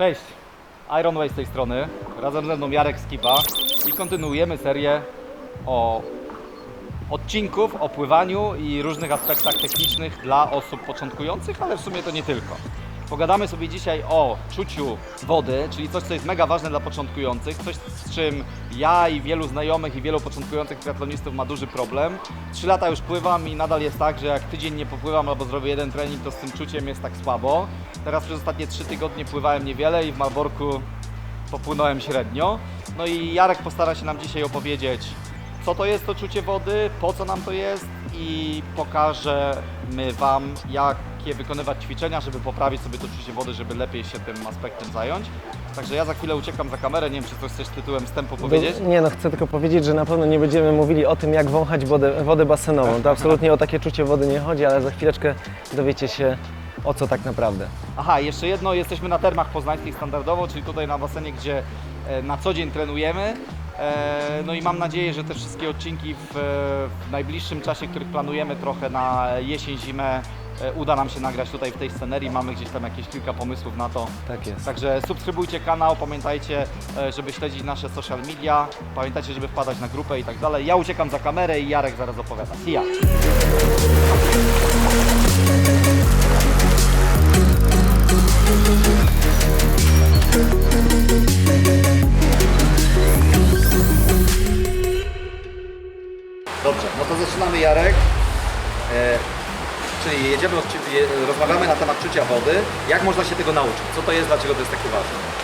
Cześć, Ironway z tej strony, razem ze mną Jarek Skiba i kontynuujemy serię o odcinków o pływaniu i różnych aspektach technicznych dla osób początkujących, ale w sumie to nie tylko. Pogadamy sobie dzisiaj o czuciu wody, czyli coś, co jest mega ważne dla początkujących, coś z czym ja i wielu znajomych i wielu początkujących triatlonistów ma duży problem. Trzy lata już pływam i nadal jest tak, że jak tydzień nie popływam albo zrobię jeden trening, to z tym czuciem jest tak słabo. Teraz przez ostatnie trzy tygodnie pływałem niewiele i w Malborku popłynąłem średnio. No i Jarek postara się nam dzisiaj opowiedzieć, co to jest to czucie wody, po co nam to jest i pokażemy Wam, jakie wykonywać ćwiczenia, żeby poprawić sobie to czucie wody, żeby lepiej się tym aspektem zająć. Także ja za chwilę uciekam za kamerę, nie wiem, czy coś chcesz tytułem wstępu powiedzieć? Nie no, chcę tylko powiedzieć, że na pewno nie będziemy mówili o tym, jak wąchać wodę, wodę basenową. To absolutnie o takie czucie wody nie chodzi, ale za chwileczkę dowiecie się o co tak naprawdę. Aha, jeszcze jedno, jesteśmy na termach poznańskich standardowo, czyli tutaj na basenie, gdzie e, na co dzień trenujemy. E, No i mam nadzieję, że te wszystkie odcinki w, w najbliższym czasie, których planujemy trochę na jesień, zimę, e, uda nam się nagrać tutaj w tej scenerii. Mamy gdzieś tam jakieś kilka pomysłów na to. Tak jest. Także subskrybujcie kanał, pamiętajcie, e, żeby śledzić nasze social media, pamiętajcie, żeby wpadać na grupę i tak dalej. Ja uciekam za kamerę i Jarek zaraz opowiada. See ya. Dobrze, no to zaczynamy Jarek. Czyli jedziemy od, rozmawiamy na temat czucia wody. Jak można się tego nauczyć? Co to jest, dlaczego to jest takie ważne?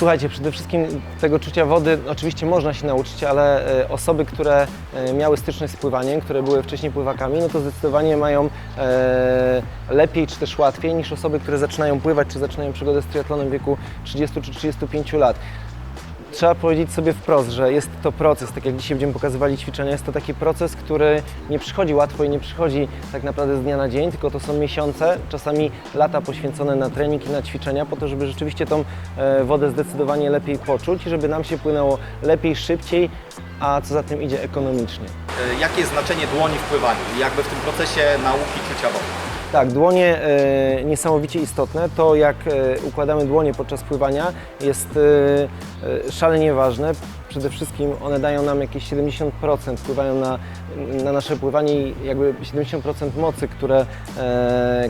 Słuchajcie, przede wszystkim tego czucia wody oczywiście można się nauczyć, ale e, osoby, które e, miały styczność z pływaniem, które były wcześniej pływakami, no to zdecydowanie mają e, lepiej czy też łatwiej niż osoby, które zaczynają pływać czy zaczynają przygodę z triatlonem w wieku 30 czy 35 lat. Trzeba powiedzieć sobie wprost, że jest to proces, tak jak dzisiaj będziemy pokazywali ćwiczenia, jest to taki proces, który nie przychodzi łatwo i nie przychodzi tak naprawdę z dnia na dzień, tylko to są miesiące, czasami lata poświęcone na trening i na ćwiczenia, po to, żeby rzeczywiście tą e, wodę zdecydowanie lepiej poczuć i żeby nam się płynęło lepiej, szybciej, a co za tym idzie ekonomicznie. E, jakie jest znaczenie dłoni w pływaniu i jakby w tym procesie nauki czucia wody? Tak, dłonie e, niesamowicie istotne. To jak e, układamy dłonie podczas pływania jest e, szalenie ważne. Przede wszystkim one dają nam jakieś 70%, wpływają na, na nasze pływanie i jakby 70% mocy, które,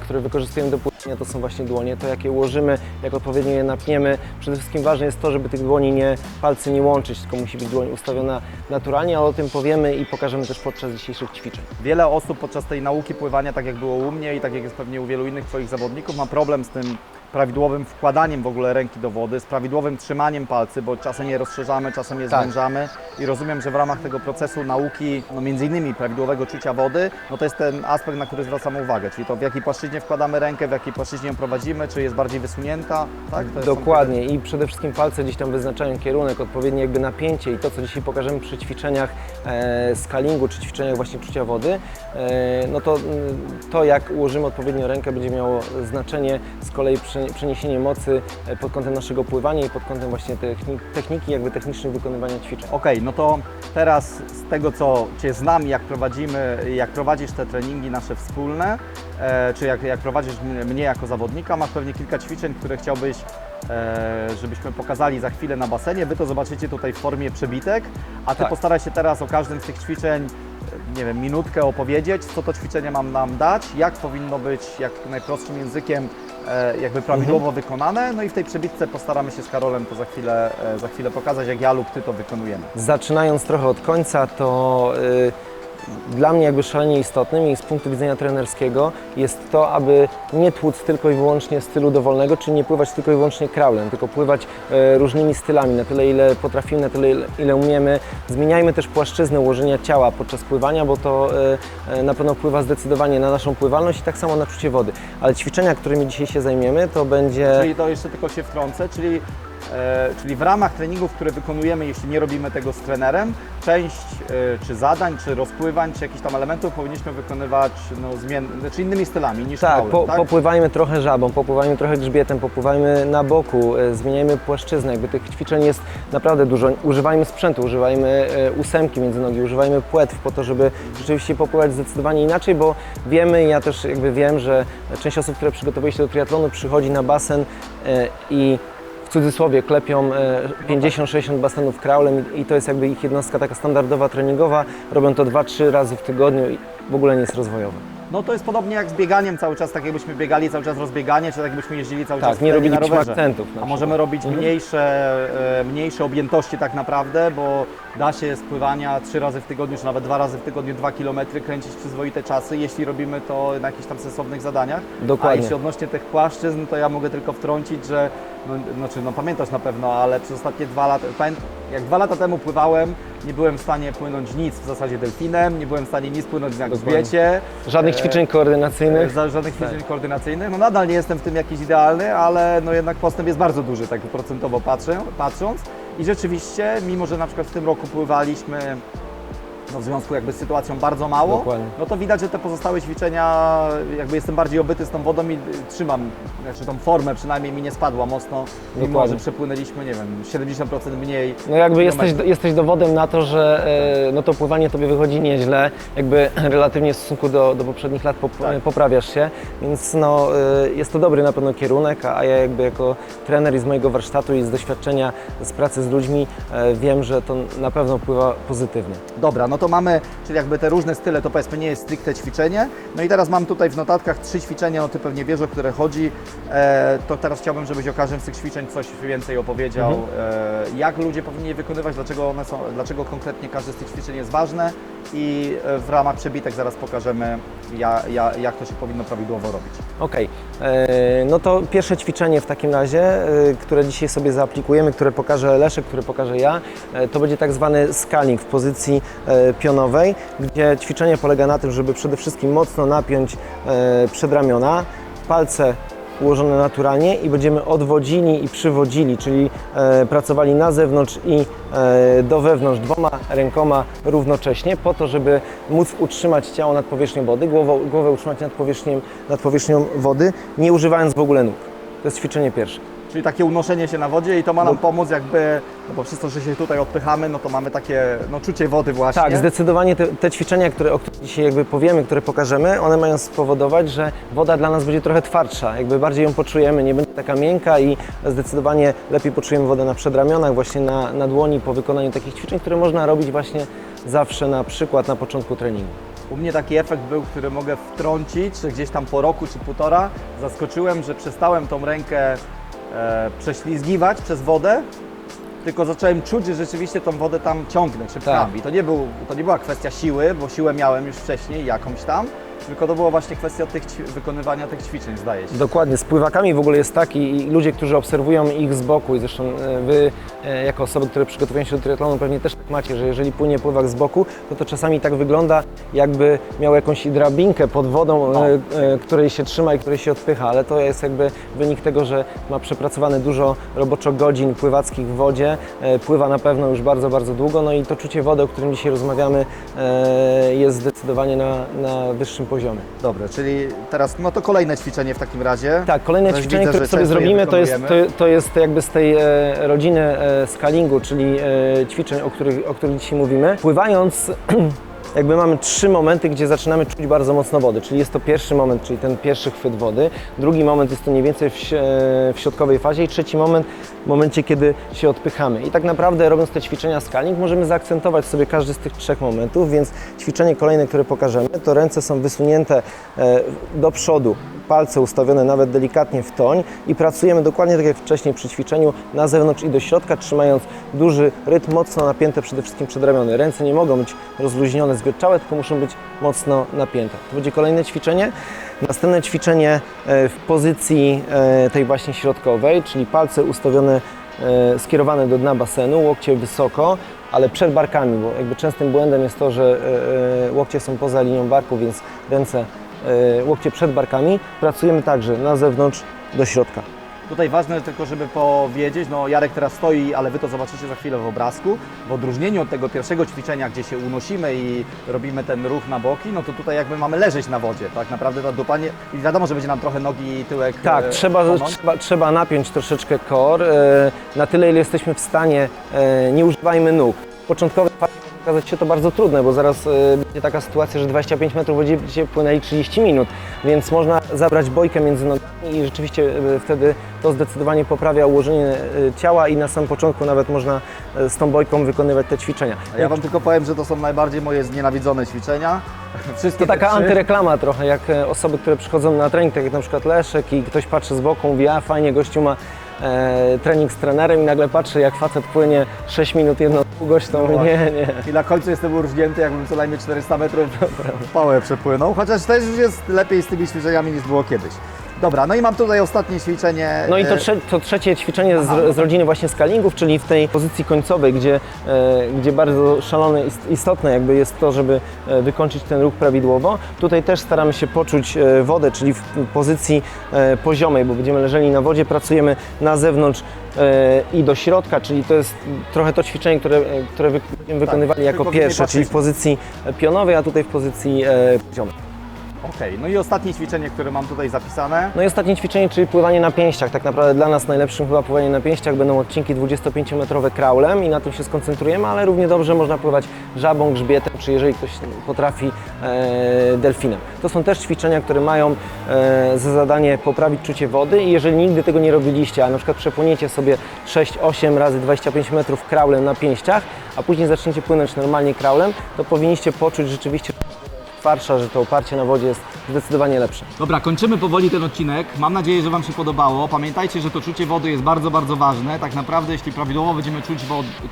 które wykorzystujemy do pływania to są właśnie dłonie. To jak je ułożymy, jak odpowiednio je napniemy. Przede wszystkim ważne jest to, żeby tych dłoni nie, palcy nie łączyć, tylko musi być dłoń ustawiona naturalnie, ale o tym powiemy i pokażemy też podczas dzisiejszych ćwiczeń. Wiele osób podczas tej nauki pływania, tak jak było u mnie i tak jak jest pewnie u wielu innych Twoich zawodników, ma problem z tym prawidłowym wkładaniem w ogóle ręki do wody, z prawidłowym trzymaniem palcy, bo czasem je rozszerzamy, czasem je Tak. zwężamy i rozumiem, że w ramach tego procesu nauki, no między innymi prawidłowego czucia wody, no to jest ten aspekt, na który zwracamy uwagę, czyli to w jakiej płaszczyźnie wkładamy rękę, w jakiej płaszczyźnie ją prowadzimy, czy jest bardziej wysunięta, tak? Dokładnie i przede wszystkim palce gdzieś tam wyznaczają kierunek, odpowiednie jakby napięcie i to, co dzisiaj pokażemy przy ćwiczeniach e, scalingu czy ćwiczeniach właśnie czucia wody, e, no to mm, to jak ułożymy odpowiednio rękę będzie miało znaczenie z kolei prze- przeniesienie mocy e, pod kątem naszego pływania i pod kątem właśnie techni- techniki jakby technicznej wykonywania ćwiczeń. Okej, no to teraz z tego co Cię znam, jak prowadzimy, jak prowadzisz te treningi nasze wspólne, e, czy jak, jak prowadzisz mnie jako zawodnika, masz pewnie kilka ćwiczeń, które chciałbyś, e, żebyśmy pokazali za chwilę na basenie. Wy to zobaczycie tutaj w formie przebitek, a Ty Tak. postaraj się teraz o każdym z tych ćwiczeń, nie wiem, minutkę opowiedzieć, co to ćwiczenie mam nam dać, jak powinno być, jak najprostszym językiem, e, jakby prawidłowo Mhm. wykonane, no i w tej przebitce postaramy się z Karolem to za chwilę, e, za chwilę pokazać, jak ja lub Ty to wykonujemy. Zaczynając trochę od końca, to y, dla mnie jakby szalenie istotnym i z punktu widzenia trenerskiego jest to, aby nie tłuc tylko i wyłącznie stylu dowolnego, czyli nie pływać tylko i wyłącznie kraulem, tylko pływać e, różnymi stylami, na tyle ile potrafimy, na tyle ile- umiemy. Zmieniajmy też płaszczyznę ułożenia ciała podczas pływania, bo to e, e, na pewno wpływa zdecydowanie na naszą pływalność i tak samo na czucie wody. Ale ćwiczenia, którymi dzisiaj się zajmiemy, to będzie... Czyli to jeszcze tylko się wtrącę, czyli, czyli w ramach treningów, które wykonujemy, jeśli nie robimy tego z trenerem, część e, czy zadań, czy rozpływań, czy jakichś tam elementów powinniśmy wykonywać no, zmien, znaczy innymi stylami niż Tak, kraulem, po, tak? popływajmy trochę żabą, popływajmy trochę grzbietem, popływajmy na boku, e, zmieniajmy płaszczyznę, jakby tych ćwiczeń jest naprawdę dużo. Używajmy sprzętu, używajmy e, ósemki między nogi, używajmy płetw po to, żeby rzeczywiście popływać zdecydowanie inaczej, bo wiemy, ja też jakby wiem, że część osób, które przygotowuje się do triatlonu przychodzi na basen e, i cudzysłowie klepią e, 50-60 basenów kraulem i, to jest jakby ich jednostka taka standardowa treningowa. Robią to 2-3 razy w tygodniu i w ogóle nie jest rozwojowe. No to jest podobnie jak z bieganiem cały czas, tak jakbyśmy biegali cały czas rozbieganie, czy tak jakbyśmy jeździli cały Tak, czas nie robiliśmy na rowerze. akcentów A możemy robić Mhm. mniejsze, e, mniejsze objętości tak naprawdę, bo da się z pływania trzy razy w tygodniu, czy nawet dwa razy w tygodniu dwa kilometry kręcić przyzwoite czasy, jeśli robimy to na jakichś tam sensownych zadaniach. A Dokładnie. jeśli odnośnie tych płaszczyzn, to ja mogę tylko wtrącić, że no, znaczy, no pamiętasz na pewno, ale przez ostatnie dwa lata, jak dwa lata temu pływałem, nie byłem w stanie płynąć nic w zasadzie delfinem, nie byłem w stanie nic płynąć na grzbiecie. Żadnych E, ćwiczeń koordynacyjnych. za żadnych ćwiczeń koordynacyjnych. No nadal nie jestem w tym jakiś idealny, ale no jednak postęp jest bardzo duży, tak procentowo patrzę, patrząc. I rzeczywiście, mimo że na przykład w tym roku pływaliśmy no w związku jakby z sytuacją bardzo mało, Dokładnie. no to widać, że te pozostałe ćwiczenia, jakby jestem bardziej obyty z tą wodą i trzymam, znaczy tą formę przynajmniej mi nie spadła mocno, mimo Dokładnie. że przepłynęliśmy, nie wiem, 70% mniej. No jakby jesteś, jesteś dowodem na to, że e, no to pływanie tobie wychodzi nieźle, jakby relatywnie w stosunku do, do poprzednich lat pop, Tak. poprawiasz się, więc no e, jest to dobry na pewno kierunek, a ja jakby jako trener i z mojego warsztatu i z doświadczenia z pracy z ludźmi e, wiem, że to na pewno wpływa pozytywnie. Dobra, no to mamy, czyli jakby te różne style, to powiedzmy nie jest stricte ćwiczenie. No i teraz mam tutaj w notatkach trzy ćwiczenia, no ty pewnie wiesz, o które chodzi. E, to teraz chciałbym, żebyś o każdym z tych ćwiczeń coś więcej opowiedział. E, jak ludzie powinni je wykonywać, dlaczego one są, dlaczego konkretnie każde z tych ćwiczeń jest ważne i e, w ramach przebitek zaraz pokażemy, ja, ja, jak to się powinno prawidłowo robić. Okej, e, no to pierwsze ćwiczenie w takim razie, e, które dzisiaj sobie zaaplikujemy, które pokaże Leszek, które pokażę ja, e, to będzie tak zwany scaling w pozycji pionowej, gdzie ćwiczenie polega na tym, żeby przede wszystkim mocno napiąć przedramiona, palce ułożone naturalnie i będziemy odwodzili i przywodzili, czyli e, pracowali na zewnątrz i e, do wewnątrz dwoma rękoma równocześnie po to, żeby móc utrzymać ciało nad powierzchnią wody, głowę, głowę utrzymać nad powierzchnią, nad powierzchnią wody, nie używając w ogóle nóg. To jest ćwiczenie pierwsze. Czyli takie unoszenie się na wodzie i to ma nam pomóc jakby, no bo przez to, że się tutaj odpychamy, no to mamy takie no, czucie wody właśnie. Tak, zdecydowanie te, te ćwiczenia, które, o których dzisiaj jakby powiemy, które pokażemy, one mają spowodować, że woda dla nas będzie trochę twardsza, jakby bardziej ją poczujemy, nie będzie taka miękka i zdecydowanie lepiej poczujemy wodę na przedramionach, właśnie na, na dłoni po wykonaniu takich ćwiczeń, które można robić właśnie zawsze na przykład na początku treningu. U mnie taki efekt był, który mogę wtrącić, że gdzieś tam po roku czy półtora zaskoczyłem, że przestałem tą rękę e, prześlizgiwać przez wodę, tylko zacząłem czuć, że rzeczywiście tą wodę tam ciągnę czy pcham. Tak. I to nie, był, to nie była kwestia siły, bo siłę miałem już wcześniej jakąś tam, tylko to właśnie kwestia tych, wykonywania tych ćwiczeń, zdaje się. Dokładnie, z pływakami w ogóle jest tak i ludzie, którzy obserwują ich z boku i zresztą e, Wy e, jako osoby, które przygotowują się do triatlonu pewnie też tak macie, że jeżeli płynie pływak z boku, to to czasami tak wygląda jakby miał jakąś drabinkę pod wodą, No. e, której się trzyma i której się odpycha, ale to jest jakby wynik tego, że ma przepracowane dużo roboczo godzin pływackich w wodzie, pływa na pewno już bardzo, bardzo długo, no i to czucie wody, o którym dzisiaj rozmawiamy jest zdecydowanie na, na wyższym poziomie. Dobrze, czyli teraz no to kolejne ćwiczenie w takim razie. Tak, kolejne Też ćwiczenie, widzę, które że sobie często je zrobimy, to jest, to, wykonujemy. to jest jakby z tej e, rodziny e, scalingu, czyli e, ćwiczeń, o których, o których dzisiaj mówimy. Pływając, jakby mamy trzy momenty, gdzie zaczynamy czuć bardzo mocno wody, czyli jest to pierwszy moment, czyli ten pierwszy chwyt wody, drugi moment jest to mniej więcej w, e, w środkowej fazie i trzeci moment w momencie, kiedy się odpychamy. I tak naprawdę robiąc te ćwiczenia scaling możemy zaakcentować sobie każdy z tych trzech momentów, więc ćwiczenie kolejne, które pokażemy, to ręce są wysunięte e, do przodu, palce ustawione nawet delikatnie w toń i pracujemy dokładnie tak jak wcześniej przy ćwiczeniu na zewnątrz i do środka, trzymając duży rytm, mocno napięte przede wszystkim przedramiony. Ręce nie mogą być rozluźnione, zgotczałe, tylko muszą być mocno napięte. To będzie kolejne ćwiczenie. Następne ćwiczenie e, w pozycji e, tej właśnie środkowej, czyli palce ustawione, e, skierowane do dna basenu, łokcie wysoko, ale przed barkami, bo jakby częstym błędem jest to, że łokcie są poza linią barku, więc ręce łokcie przed barkami. Pracujemy także na zewnątrz do środka. Tutaj ważne tylko, żeby powiedzieć, no Jarek teraz stoi, ale Wy to zobaczycie za chwilę w obrazku. W odróżnieniu od tego pierwszego ćwiczenia, gdzie się unosimy i robimy ten ruch na boki, no to tutaj jakby mamy leżeć na wodzie. Tak naprawdę ta dupa nie... I wiadomo, że będzie nam trochę nogi i tyłek Tak, e, trzeba, trzeba, trzeba napiąć troszeczkę core. e, Na tyle, ile jesteśmy w stanie, e, nie używajmy nóg. W początkowej fazie okazać się to bardzo trudne, bo zaraz e, będzie taka sytuacja, że 25 metrów będziecie płynęli 30 minut, więc można zabrać bojkę między nogami i rzeczywiście e, wtedy to zdecydowanie poprawia ułożenie e, ciała i na samym początku nawet można z tą bojką wykonywać te ćwiczenia. Ja Wam tylko powiem, że to są najbardziej moje znienawidzone ćwiczenia. Wszystkie To taka trzy. antyreklama trochę, jak osoby, które przychodzą na trening, tak jak na przykład Leszek i ktoś patrzy z boku, mówi, a fajnie, gościu ma e, trening z trenerem i nagle patrzy, jak facet płynie 6 minut jedną długość, to mówi, nie, nie. I na końcu jestem urżnięty, jakbym co najmniej 400 metrów pałę przepłynął, chociaż też już jest lepiej z tymi ćwiczeniami niż było kiedyś. Dobra, no i mam tutaj ostatnie ćwiczenie. No i to, e, trze to trzecie ćwiczenie Aha, z, z rodziny właśnie skalingów, czyli w tej pozycji końcowej, gdzie, e, gdzie bardzo szalone, ist- istotne jakby jest to, żeby e, wykończyć ten ruch prawidłowo. Tutaj też staramy się poczuć e, wodę, czyli w pozycji e, poziomej, bo będziemy leżeli na wodzie, pracujemy na zewnątrz e, i do środka, czyli to jest trochę to ćwiczenie, które, które wy, będziemy wykonywali jako w innej pierwsze, czyli w pozycji pionowej, a tutaj w pozycji e, poziomej. Okej, no i ostatnie ćwiczenie, które mam tutaj zapisane. No i ostatnie ćwiczenie, czyli pływanie na pięściach. Tak naprawdę dla nas najlepszym chyba pływanie na pięściach będą odcinki 25-metrowe kraulem i na tym się skoncentrujemy, ale równie dobrze można pływać żabą, grzbietem, czy jeżeli ktoś potrafi e, delfinem. To są też ćwiczenia, które mają e, za zadanie poprawić czucie wody i jeżeli nigdy tego nie robiliście, a na przykład przepłyniecie sobie 6-8 razy 25 metrów kraulem na pięściach, a później zaczniecie płynąć normalnie kraulem, to powinniście poczuć rzeczywiście twarsza, że to oparcie na wodzie jest zdecydowanie lepsze. Dobra, kończymy powoli ten odcinek. Mam nadzieję, że Wam się podobało. Pamiętajcie, że to czucie wody jest bardzo, bardzo ważne. Tak naprawdę, jeśli prawidłowo będziemy czuć,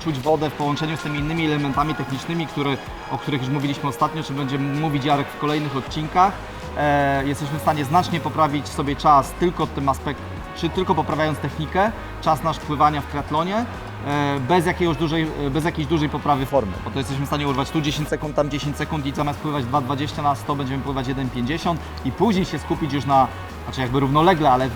czuć wodę w połączeniu z tymi innymi elementami technicznymi, które, o których już mówiliśmy ostatnio, czy będziemy mówić Jarek w kolejnych odcinkach, e, jesteśmy w stanie znacznie poprawić sobie czas tylko tym aspekt, czy tylko poprawiając technikę, czas nasz pływania w triatlonie, e, bez, jakiegoś dużej, e, bez jakiejś dużej poprawy formy. Bo to jesteśmy w stanie urwać tu 10 sekund, tam 10 sekund i zamiast pływać 2,20 na 100 będziemy pływać 1,50 i później się skupić już na, znaczy jakby równolegle, ale y,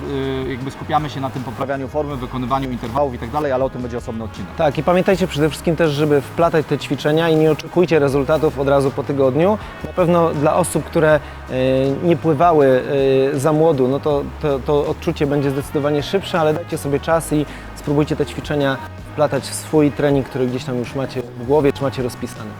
jakby skupiamy się na tym poprawianiu formy, wykonywaniu interwałów i tak dalej, ale o tym będzie osobny odcinek. Tak, i pamiętajcie przede wszystkim też, żeby wplatać te ćwiczenia i nie oczekujcie rezultatów od razu po tygodniu. Na pewno dla osób, które e, nie pływały e, za młodu, no to, to, to odczucie będzie zdecydowanie szybsze, ale dajcie sobie czas i spróbujcie te ćwiczenia wplatać w swój trening, który gdzieś tam już macie w głowie, czy macie rozpisany.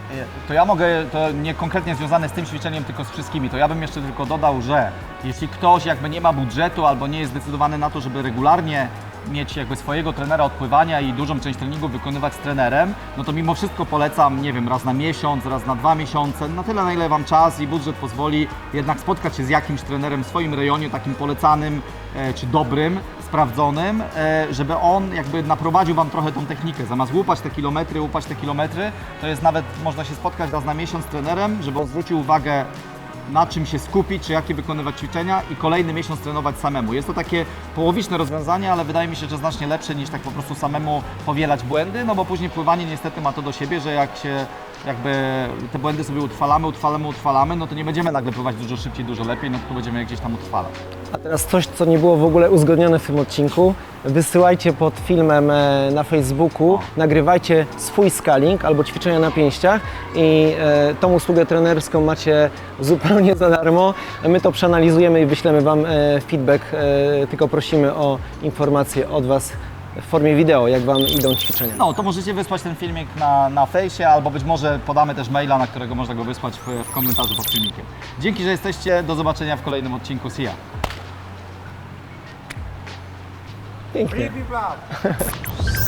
To ja mogę, to nie konkretnie związane z tym ćwiczeniem, tylko z wszystkimi, to ja bym jeszcze tylko dodał, że jeśli ktoś jakby nie ma budżetu albo nie jest zdecydowany na to, żeby regularnie mieć jakby swojego trenera odpływania i dużą część treningu wykonywać z trenerem, no to mimo wszystko polecam, nie wiem, raz na miesiąc, raz na dwa miesiące, na tyle na ile Wam czas i budżet pozwoli jednak spotkać się z jakimś trenerem w swoim rejonie, takim polecanym e, czy dobrym, sprawdzonym, e, żeby on jakby naprowadził Wam trochę tą technikę. Zamiast łupać te kilometry, łupać te kilometry, to jest nawet, można się spotkać raz na miesiąc z trenerem, żeby on zwrócił uwagę na czym się skupić, czy jakie wykonywać ćwiczenia i kolejny miesiąc trenować samemu. Jest to takie połowiczne rozwiązanie, ale wydaje mi się, że znacznie lepsze niż tak po prostu samemu powielać błędy, no bo później pływanie niestety ma to do siebie, że jak się jakby te błędy sobie utrwalamy, utrwalamy, utrwalamy, no to nie będziemy nagle pływać dużo szybciej, dużo lepiej, no tylko będziemy gdzieś tam utrwalać. A teraz coś, co nie było w ogóle uzgodnione w tym odcinku. Wysyłajcie pod filmem e, na Facebooku, nagrywajcie swój scaling albo ćwiczenia na pięściach i e, tą usługę trenerską macie zupełnie za darmo. My to przeanalizujemy i wyślemy Wam e, feedback, e, tylko prosimy o informacje od Was w formie wideo, jak Wam idą ćwiczenia. No, to możecie wysłać ten filmik na, na fejsie, albo być może podamy też maila, na którego można go wysłać w, w komentarzu pod filmikiem. Dzięki, że jesteście, do zobaczenia w kolejnym odcinku See ya. Pięknie.